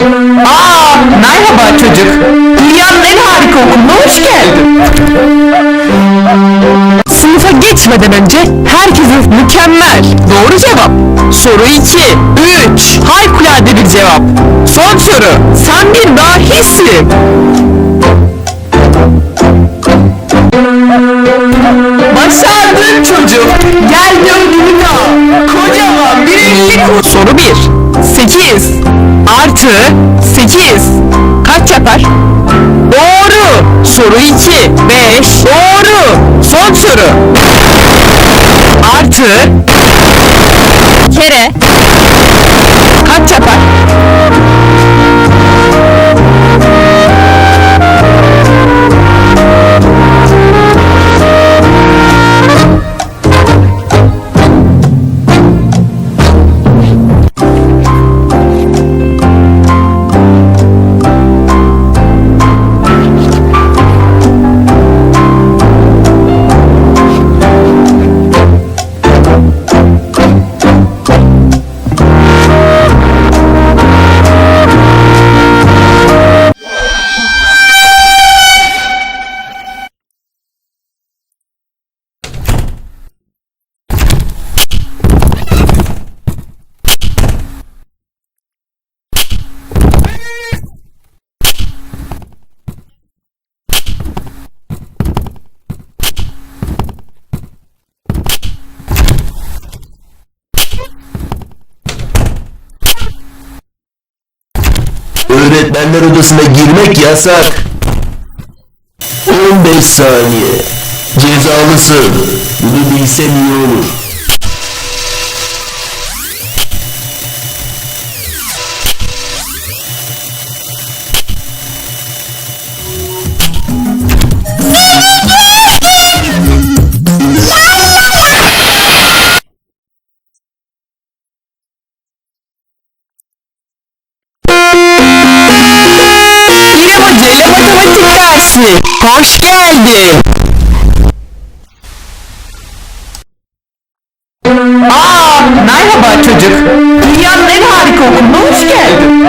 Aa, merhaba çocuk. Dünyanın en harika okuluna hoş geldin. Sınıfa geçmeden önce herkesin mükemmel. Doğru cevap. Soru 2. 3. Harikulade bir cevap. Son soru. Sen bir dahisin. Başardın çocuk. Gel ödülünü al. Kocaman bir elli. Soru 1. 8 artı 8 kaç yapar? Doğru. Soru 2. 5. Doğru. Son soru. Artı kere Öğretmenler odasına girmek yasak. 15 saniye. Cezalısın. Bunu bilsen iyi olur. Hoş geldin. Aa, merhaba çocuk. Dünyanın en harika okuluna hoş geldin.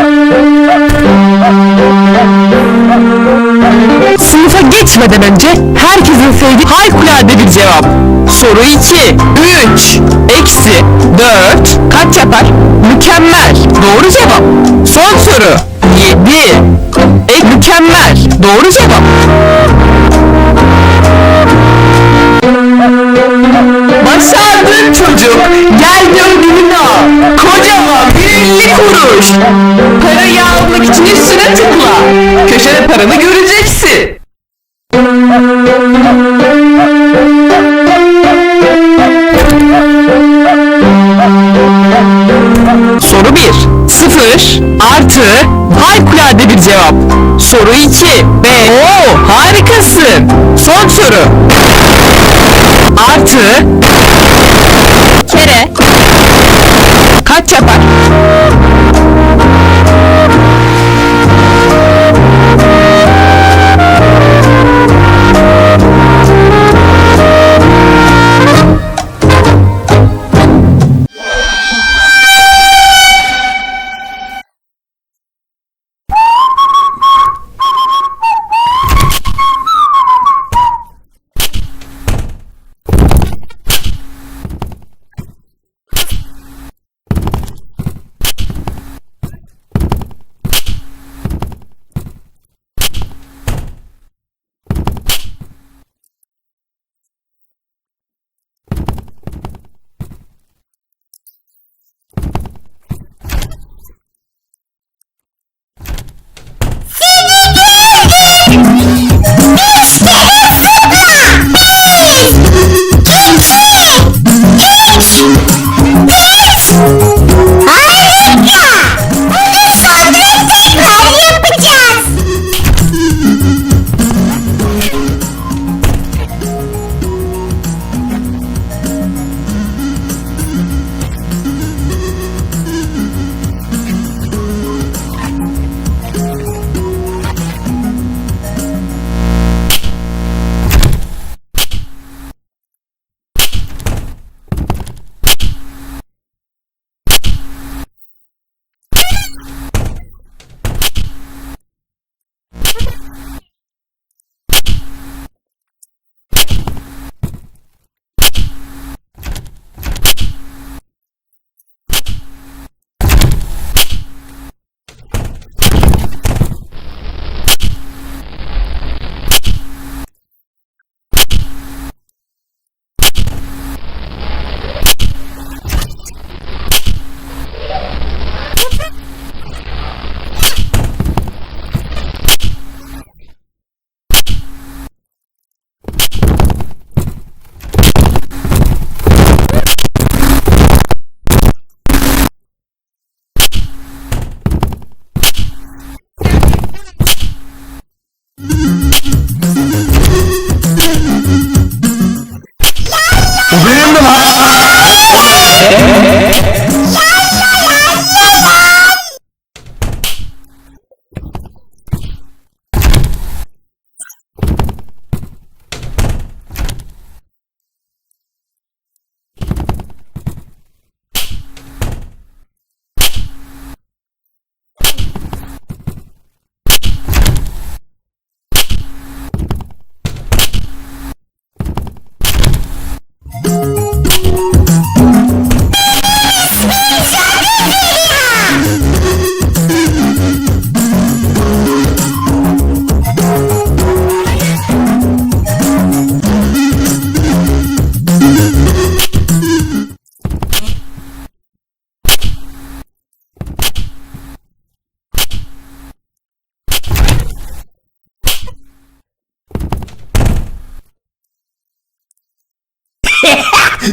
Sınıfa geçmeden önce herkesin sevdiği harikulade bir cevap. Soru 2. 3. Eksi 4 kaç yapar? Mükemmel. Doğru cevap. Son soru. 7. E, mükemmel. Doğru cevap. Başardın çocuk. Gel ödülünü al. Kocaman bir elli kuruş. Parayı almak için üstüne tıkla. Köşede paranı göreceksin. Soru 2. B. Oo harikasın. Son soru. Artı kere kaç yapar?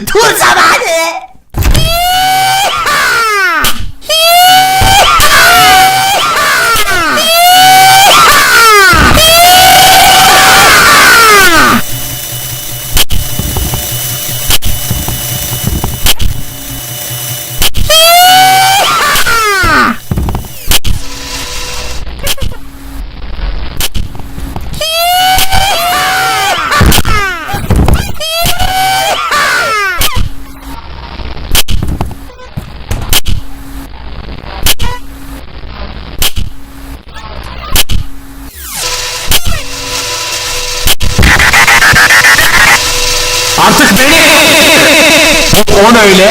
吐槽妲己 வெளியே போனவிலே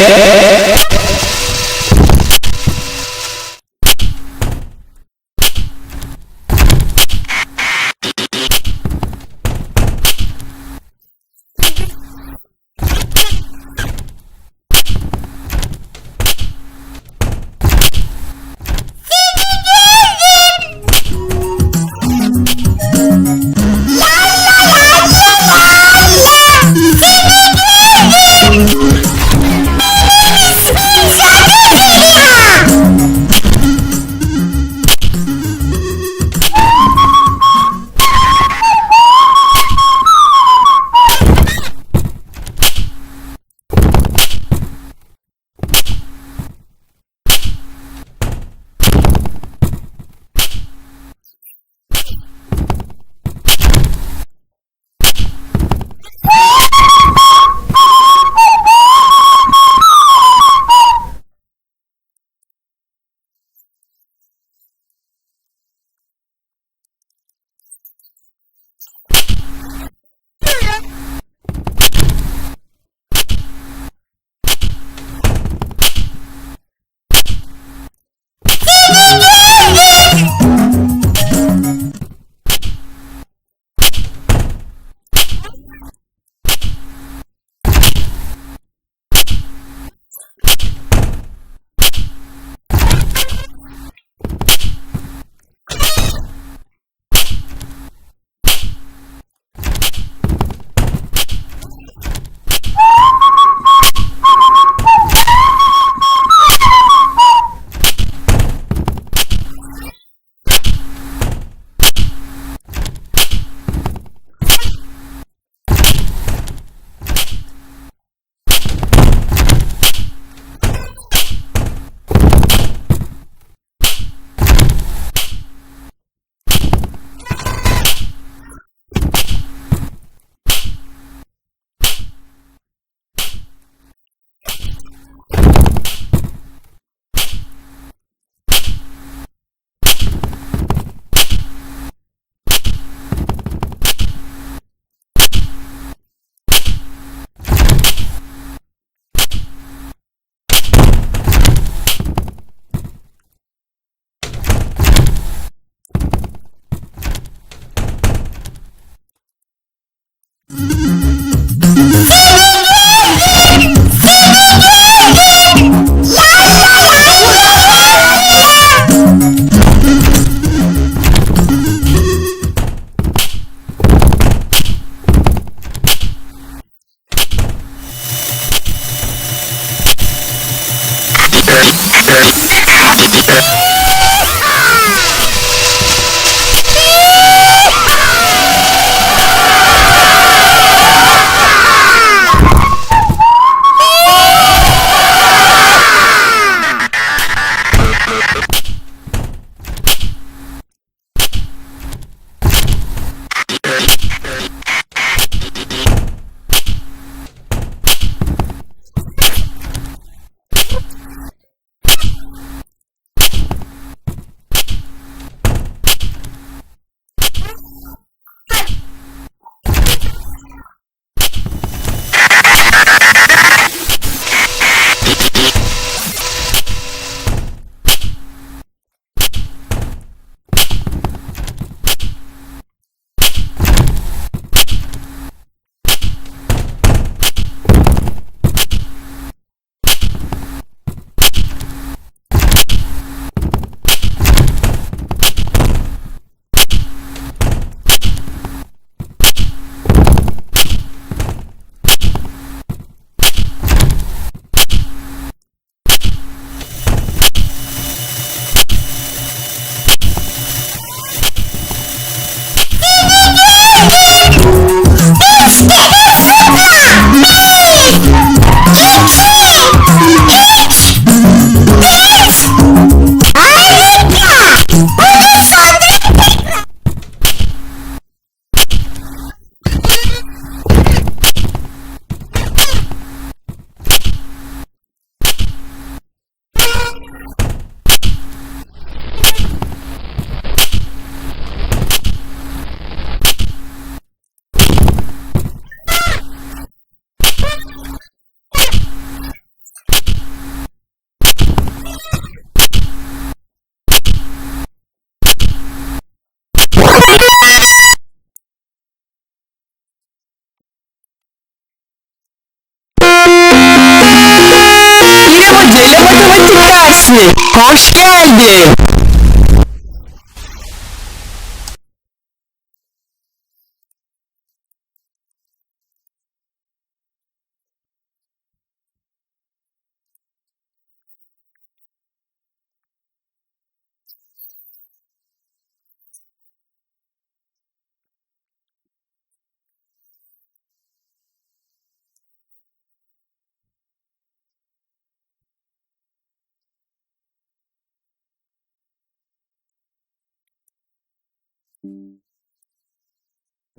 Hoş geldin.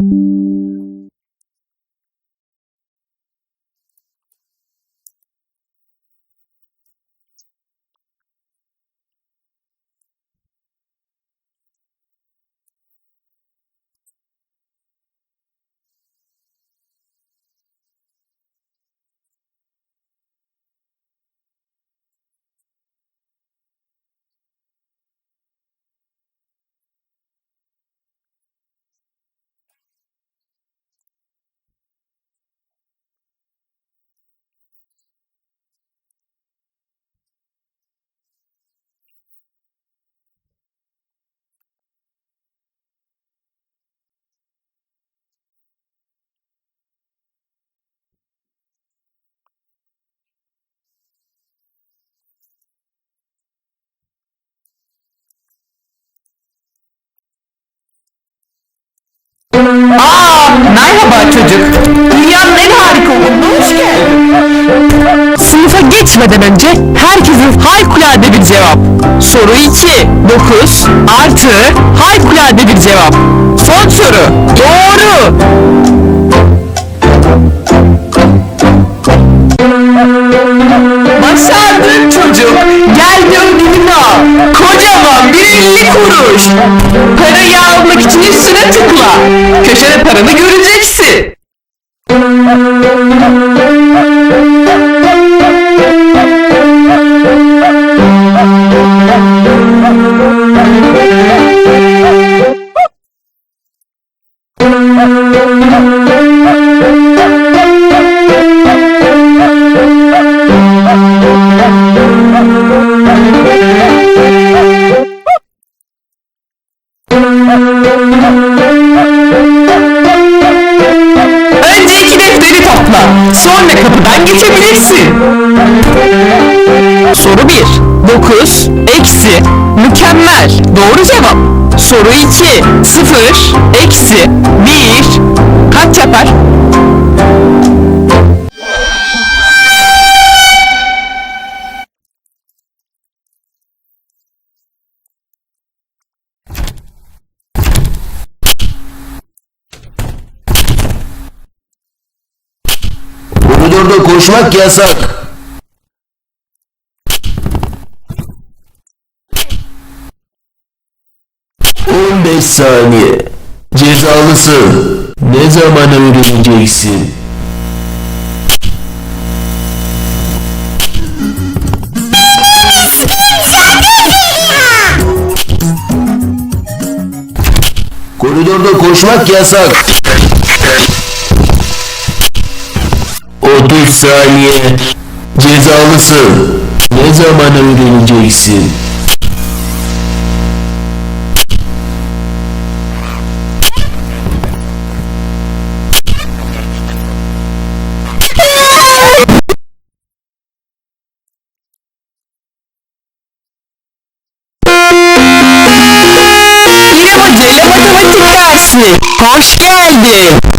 Aa, merhaba çocuk. Dünyanın en harika okuluna hoş. Sınıfa geçmeden önce herkesin harikulade bir cevap. Soru 2. 9 artı harikulade bir cevap. Son soru. Doğru. Başardın çocuk. Gel ödülünü al. Kocaman bir 50 kuruş. Parayı almak için üstüne tıkla. Köşede paranı göreceksin. Soru 2. 0 eksi 1 kaç yapar? Koridorda koşmak yasak. On beş saniye. Cezalısın. Ne zaman öğreneceksin? Koridorda koşmak yasak. 30 saniye. Cezalısın. Ne zaman öğreneceksin? Hoş geldin.